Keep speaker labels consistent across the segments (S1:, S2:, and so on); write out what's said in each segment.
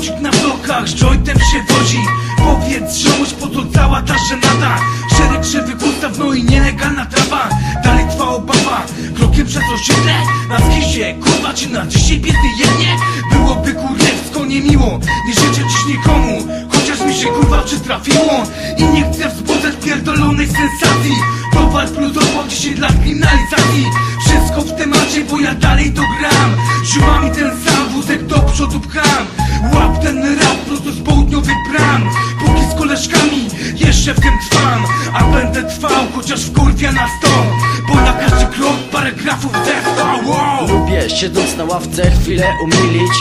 S1: Kocik na blokach, z jointem się wodzi Powiedz ziomuś, po to cała ta żenada. Szereg krzywych ustaw, no i nielegalna trawa. Dalej trwa obawa, krokiem przez osiedle Na skisie, kurwa, czy na dzisiaj biedny jednie? Byłoby kurewsko niemiło, nie życzę dziś nikomu. Chociaż mi się kurwa czy trafiło I nie chcę wzbudzać pierdolonej sensacji. Towar plus obok 10 lat kryminalizacji. Wszystko w temacie, bo ja dalej to gra jeszcze w tym trwam A będę trwał, chociaż w kurwia na sto. Bo na każdy krok parę grafów zerwał wow.
S2: Lubię siedząc na ławce chwilę umilić.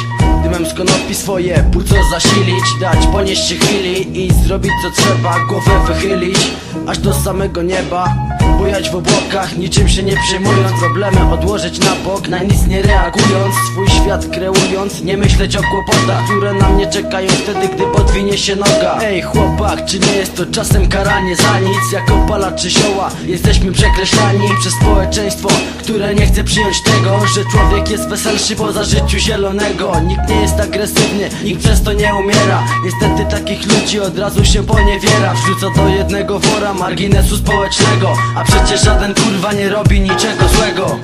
S2: Dymem z konopi swoje płuco zasilić. Dać ponieść się chwili i zrobić co trzeba Głowę wychylić. Aż do samego nieba Bujać w obłokach, niczym się nie przejmując. Problemy odłożyć na bok, na nic nie reagując. Swój świat kreując, nie myśleć o kłopotach Które na mnie czekają wtedy, gdy podwinie się noga. Ej chłopak, czy nie jest to czasem karanie za nic? Jako palacz czy zioła, jesteśmy przekreślani Przez społeczeństwo, które nie chce przyjąć tego Że człowiek jest weselszy poza życiu zielonego. Nikt nie jest agresywny, nikt przez to nie umiera. Niestety takich ludzi od razu się poniewiera. Wrzuca do jednego wora marginesu społecznego A przecież żaden kurwa nie robi niczego złego